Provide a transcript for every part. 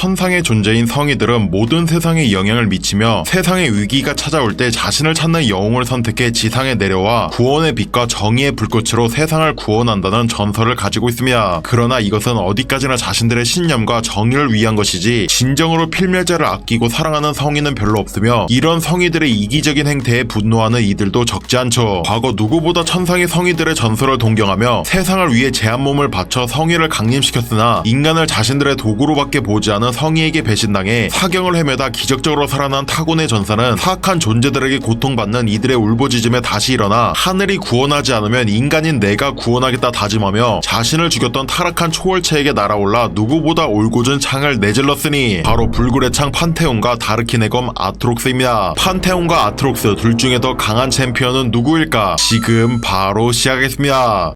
천상의 존재인 성이들은 모든 세상에 영향을 미치며 세상의 위기가 찾아올 때 자신을 찾는 영웅을 선택해 지상에 내려와 구원의 빛과 정의의 불꽃으로 세상을 구원한다는 전설을 가지고 있으며 그러나 이것은 어디까지나 자신들의 신념과 정의를 위한 것이지 진정으로 필멸자를 아끼고 사랑하는 성인은 별로 없으며 이런 성의들의 이기적인 행태에 분노하는 이들도 적지 않죠. 과거 누구보다 천상의 성의들의 전설을 동경하며 세상을 위해 제한 몸을 바쳐 성의를 강림시켰으나 인간을 자신들의 도구로밖에 보지 않은 성의에게 배신당해 사경을 헤매다 기적적으로 살아난 타곤의 전사는 사악한 존재들에게 고통받는 이들의 울부짖음에 다시 일어나 하늘이 구원하지 않으면 인간인 내가 구원하겠다 다짐하며 자신을 죽였던 타락한 초월체에게 날아올라 누구보다 올곧은 창을 내질렀으니 바로 불굴의 창 판테온과 다르킨의 검 아트록스입니다. 판테온과 아트록스 둘 중에 더 강한 챔피언은 누구일까? 지금 바로 시작하겠습니다.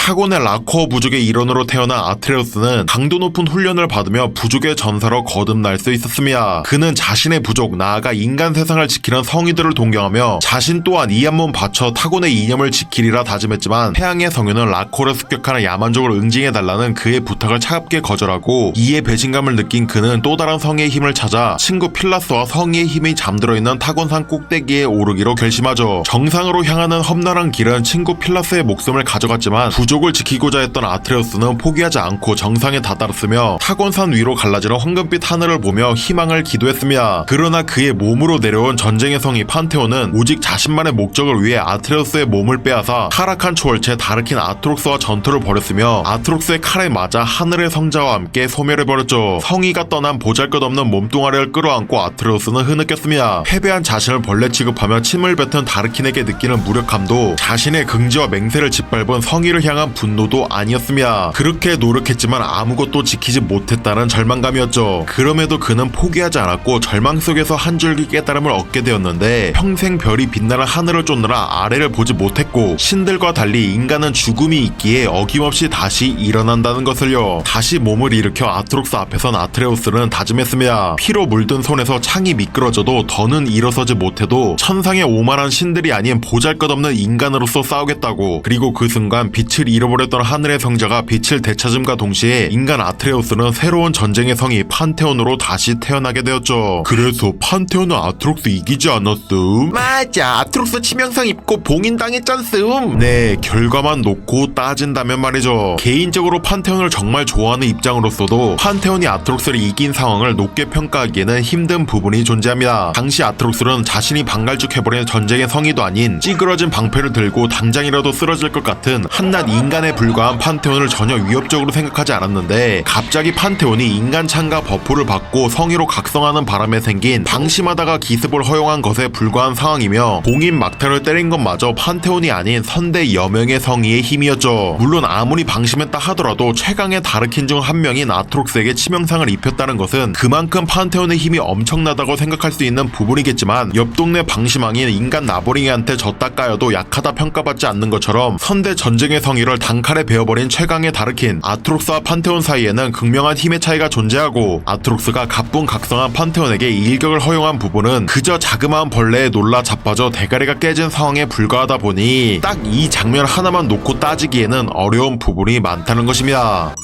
타곤의 라코어 부족의 일원으로 태어난 아트레우스는 강도 높은 훈련을 받으며 부족의 전사로 거듭날 수 있었으며 그는 자신의 부족 나아가 인간 세상을 지키는 성의들을 동경하며 자신 또한 이 한몸 바쳐 타곤의 이념을 지키리라 다짐했지만 태양의 성유는 라코를 습격하는 야만족을 응징해달라는 그의 부탁을 차갑게 거절하고 이에 배신감을 느낀 그는 또 다른 성의 힘을 찾아 친구 필라스와 성의의 힘이 잠들어 있는 타곤산 꼭대기에 오르기로 결심하죠. 정상으로 향하는 험난한 길은 친구 필라스의 목숨을 가져갔지만 부 족을 지키고자 했던 아트레우스는 포기하지 않고 정상에 다다랐으며 타곤산 위로 갈라지는 황금빛 하늘을 보며 희망을 기도했으며 그러나 그의 몸으로 내려온 전쟁의 성이 판테온은 오직 자신만의 목적을 위해 아트레우스의 몸을 빼앗아 타락한 초월체 다르킨 아트록스와 전투를 벌였으며 아트록스의 칼에 맞아 하늘의 성자와 함께 소멸해버렸죠. 성의가 떠난 보잘것없는 몸뚱아리를 끌어안고 아트레우스는 흐느꼈으며 패배한 자신을 벌레 취급하며 침을 뱉은 다르킨에게 느끼는 무력함도 자신의 긍지와 맹세를 짓밟은 성의를 향한 분노도 아니었으며 그렇게 노력했지만 아무것도 지키지 못했다는 절망감이었죠. 그럼에도 그는 포기하지 않았고 절망 속에서 한 줄기 깨달음을 얻게 되었는데 평생 별이 빛나는 하늘을 쫓느라 아래를 보지 못했고 신들과 달리 인간은 죽음이 있기에 어김없이 다시 일어난다는 것을요. 다시 몸을 일으켜 아트록스 앞에선 아트레우스는 다짐했으며 피로 물든 손에서 창이 미끄러져도 더는 일어서지 못해도 천상의 오만한 신들이 아닌 보잘것없는 인간으로서 싸우겠다고 그리고 그 순간 빛을 잃어버렸던 하늘의 성자가 빛을 되찾음과 동시에 인간 아트레우스는 새로운 전쟁의 성이 판테온으로 다시 태어나게 되었죠. 그래서 판테온은 아트록스 이기지 않았음? 맞아 아트록스 치명상 입고 봉인당했잖음 네, 결과만 놓고 따진다면 말이죠. 개인적으로 판테온을 정말 좋아하는 입장으로서도 판테온이 아트록스를 이긴 상황을 높게 평가하기에는 힘든 부분이 존재합니다. 당시 아트록스는 자신이 방갈죽해버린 전쟁의 성의도 아닌 찌그러진 방패를 들고 당장이라도 쓰러질 것 같은 한낱 인간에 불과한 판테온을 전혀 위협적으로 생각하지 않았는데 갑자기 판테온이 인간 창과 버프를 받고 성의로 각성하는 바람에 생긴 방심하다가 기습을 허용한 것에 불과한 상황이며 봉인 막타를 때린 것마저 판테온이 아닌 선대 여명의 성의의 힘이었죠. 물론 아무리 방심했다 하더라도 최강의 다르킨 중 한 명인 아트록스에게 치명상을 입혔다는 것은 그만큼 판테온의 힘이 엄청나다고 생각할 수 있는 부분이겠지만 옆 동네 방심왕인 인간 나보링이한테 졌다 까여도 약하다 평가받지 않는 것처럼 선대 전쟁의 성의를 단칼에 베어버린 최강의 다르킨 아트록스와 판테온 사이에는 극명한 힘의 차이가 존재하고 아트록스가 가뿐 각성한 판테온에게 일격을 허용한 부분은 그저 자그마한 벌레에 놀라 자빠져 대가리가 깨진 상황에 불과하다 보니 딱 이 장면 하나만 놓고 따지기에는 어려운 부분이 많다는 것입니다.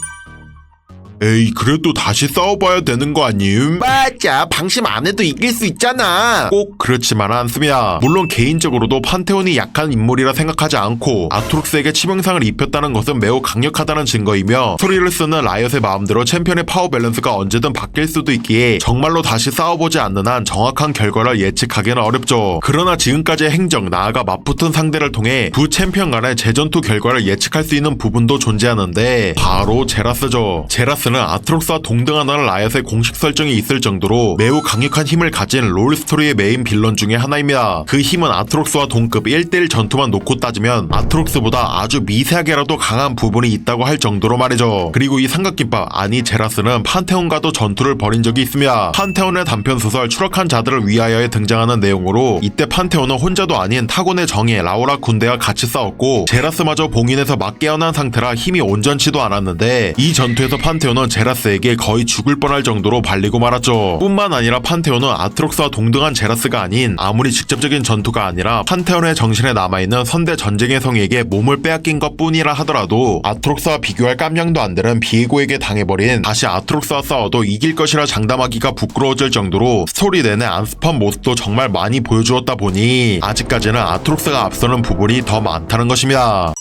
에이 그래도 다시 싸워봐야 되는 거 아님? 맞아 방심 안 해도 이길 수 있잖아 꼭 그렇지만 않습니다. 물론 개인적으로도 판테온이 약한 인물이라 생각하지 않고 아트록스에게 치명상을 입혔다는 것은 매우 강력하다는 증거이며 소리를 쓰는 라이엇의 마음대로 챔피언의 파워 밸런스가 언제든 바뀔 수도 있기에 정말로 다시 싸워보지 않는 한 정확한 결과를 예측하기는 어렵죠. 그러나 지금까지의 행정 나아가 맞붙은 상대를 통해 두 챔피언 간의 재전투 결과를 예측할 수 있는 부분도 존재하는데 바로 제라스죠. 제라스 는 아트록스와 동등하다는 라이엇의 공식 설정이 있을 정도로 매우 강력한 힘을 가진 롤 스토리의 메인 빌런 중에 하나입니다. 그 힘은 아트록스와 동급 1대1 전투만 놓고 따지면 아트록스보다 아주 미세하게라도 강한 부분이 있다고 할 정도로 말이죠. 그리고 이 삼각김밥 아니 제라스는 판테온과도 전투를 벌인 적이 있으며 판테온의 단편 소설 추락한 자들을 위하여에 등장하는 내용으로 이때 판테온은 혼자도 아닌 타곤의 정예 라우라 군대와 같이 싸웠고 제라스마저 봉인에서 막 깨어난 상태라 힘이 온전치도 않았는데 이 전투에서 판테온은 판테온은 제라스에게 거의 죽을 뻔할 정도로 발리고 말았죠. 뿐만 아니라 판테온은 아트록스와 동등한 제라스가 아닌 아무리 직접적인 전투가 아니라 판테온의 정신에 남아있는 선대 전쟁의 성에게 몸을 빼앗긴 것 뿐이라 하더라도 아트록스와 비교할 깜냥도 안 되는 비에고에게 당해버린 다시 아트록스와 싸워도 이길 것이라 장담하기가 부끄러워질 정도로 스토리 내내 안습한 모습도 정말 많이 보여주었다 보니 아직까지는 아트록스가 앞서는 부분이 더 많다는 것입니다.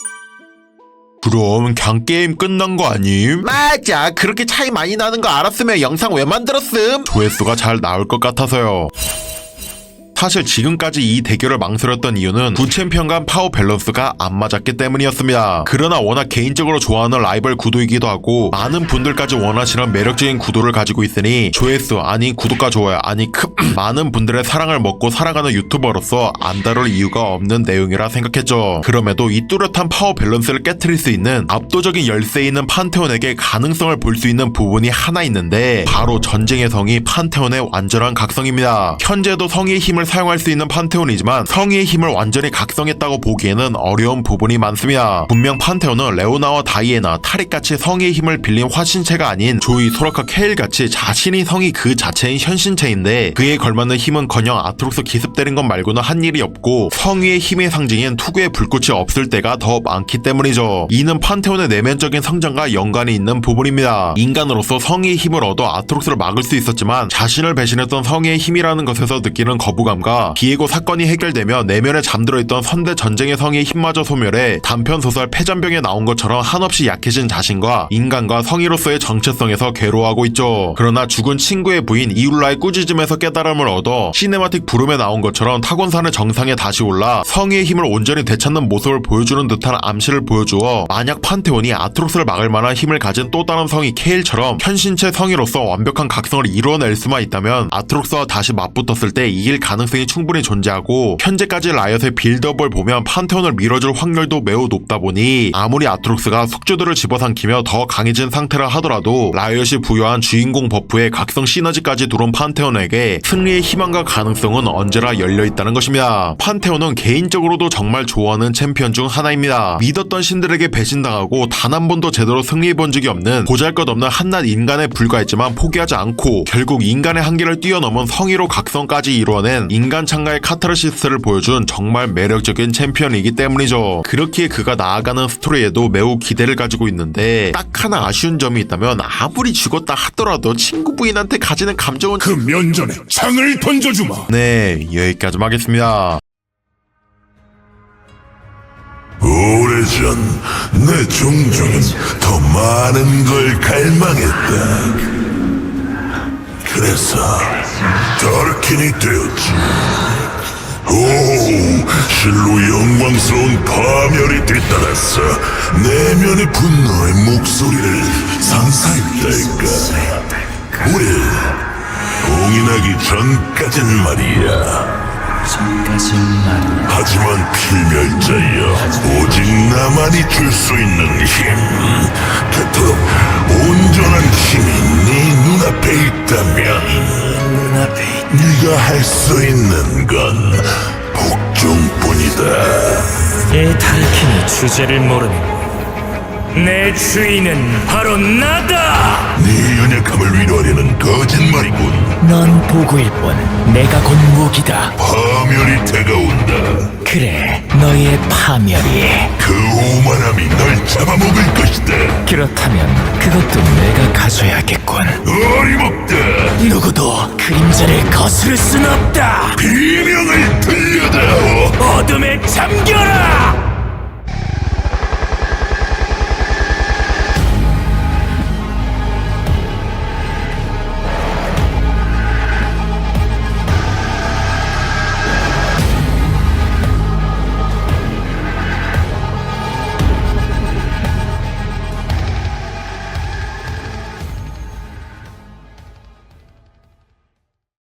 그럼 그냥 게임 끝난 거 아님? 맞아 그렇게 차이 많이 나는 거 알았으면 영상 왜 만들었음? 조회수가 잘 나올 것 같아서요. 사실 지금까지 이 대결을 망설였던 이유는 두 챔피언 간 파워 밸런스가 안 맞았기 때문이었습니다. 그러나 워낙 개인적으로 좋아하는 라이벌 구도이기도 하고 많은 분들까지 원하시는 매력적인 구도를 가지고 있으니 조회수 아니 구독과 좋아요 아니 크 많은 분들의 사랑을 먹고 살아가는 유튜버로서 안 다룰 이유가 없는 내용이라 생각했죠. 그럼에도 이 뚜렷한 파워 밸런스를 깨뜨릴 수 있는 압도적인 열세 있는 판테온에게 가능성을 볼 수 있는 부분이 하나 있는데 바로 전쟁의 성이 판테온의 완전한 각성입니다. 현재도 성의 힘을 사용할 수 있는 판테온이지만 성의의 힘을 완전히 각성했다고 보기에는 어려운 부분이 많습니다. 분명 판테온은 레오나와 다이애나, 타릭같이 성의의 힘을 빌린 화신체가 아닌 조이, 소라카, 케일같이 자신이 성이 그 자체인 현신체인데 그에 걸맞는 힘은커녕 아트록스 기습 때린 것 말고는 한 일이 없고 성의의 힘의 상징인 투구의 불꽃이 없을 때가 더 많기 때문이죠. 이는 판테온의 내면적인 성장과 연관이 있는 부분입니다. 인간으로서 성의의 힘을 얻어 아트록스를 막을 수 있었지만 자신을 배신했던 성의의 힘이라는 것에서 느끼는 거부감 과 비에고 사건이 해결되며 내면에 잠들어 있던 선대 전쟁의 성의 힘마저 소멸해 단편 소설 패잔병에 나온 것처럼 한없이 약해진 자신과 인간과 성의로서의 정체성에서 괴로워하고 있죠. 그러나 죽은 친구의 부인 이울라의 꾸짖음에서 깨달음을 얻어 시네마틱 부름에 나온 것처럼 타곤산의 정상에 다시 올라 성의의 힘을 온전히 되찾는 모습을 보여주는 듯한 암시를 보여주어 만약 판테온이 아트록스를 막을 만한 힘을 가진 또 다른 성이 케일처럼 현신체 성의로서 완벽한 각성을 이루어낼 수만 있다면 아트록스와 다시 맞붙었을 때 이길 가능 성이 충분히 존재하고 현재까지 라이엇의 빌드업을 보면 판테온을 밀어줄 확률도 매우 높다 보니 아무리 아트록스가 숙주들을 집어삼키며 더 강해진 상태라 하더라도 라이엇이 부여한 주인공 버프에 각성 시너지까지 들어온 판테온에게 승리의 희망과 가능성은 언제나 열려있다는 것입니다. 판테온은 개인적으로도 정말 좋아하는 챔피언 중 하나입니다. 믿었던 신들에게 배신당하고 단 한 번도 제대로 승리해본 적이 없는 보잘것없는 한낱 인간에 불과했지만 포기하지 않고 결국 인간의 한계를 뛰어넘은 성의로 각성까지 이루어낸 인간 창가의 카타르시스를 보여준 정말 매력적인 챔피언이기 때문이죠. 그렇기에 그가 나아가는 스토리에도 매우 기대를 가지고 있는데 딱 하나 아쉬운 점이 있다면 아무리 죽었다 하더라도 친구 부인한테 가지는 감정은 그 면전에 창을 던져주마. 네 여기까지 하겠습니다. 오래전 내 종족은 더 많은 걸 갈망했다. 그래서 더르킨이 되었지. 오, 실로 영광스러운 파멸이 뒤따랐어. 내면의 분노의 목소리를 상사했달까. 우리 공인하기 전까진 말이야. 하지만 필멸자여 오직 나만이 줄 수 있는 힘 그토록 온전한 힘이 네 눈앞에 있다면 네가 할 수 있는 건 복종뿐이다. 이 달킨이 주제를 모르는 내 주인은 바로 나다! 네 연약함을 위로하려는 거짓말이군. 넌 보고일 뿐 내가 곧 무기다. 파멸이 다가온다. 그래 너희의 파멸이. 그 오만함이 널 잡아먹을 것이다. 그렇다면 그것도 내가 가져야겠군. 어림없다. 누구도 그림자를 거스를 순 없다. 비명을 들려다오. 어둠에 잠겨라!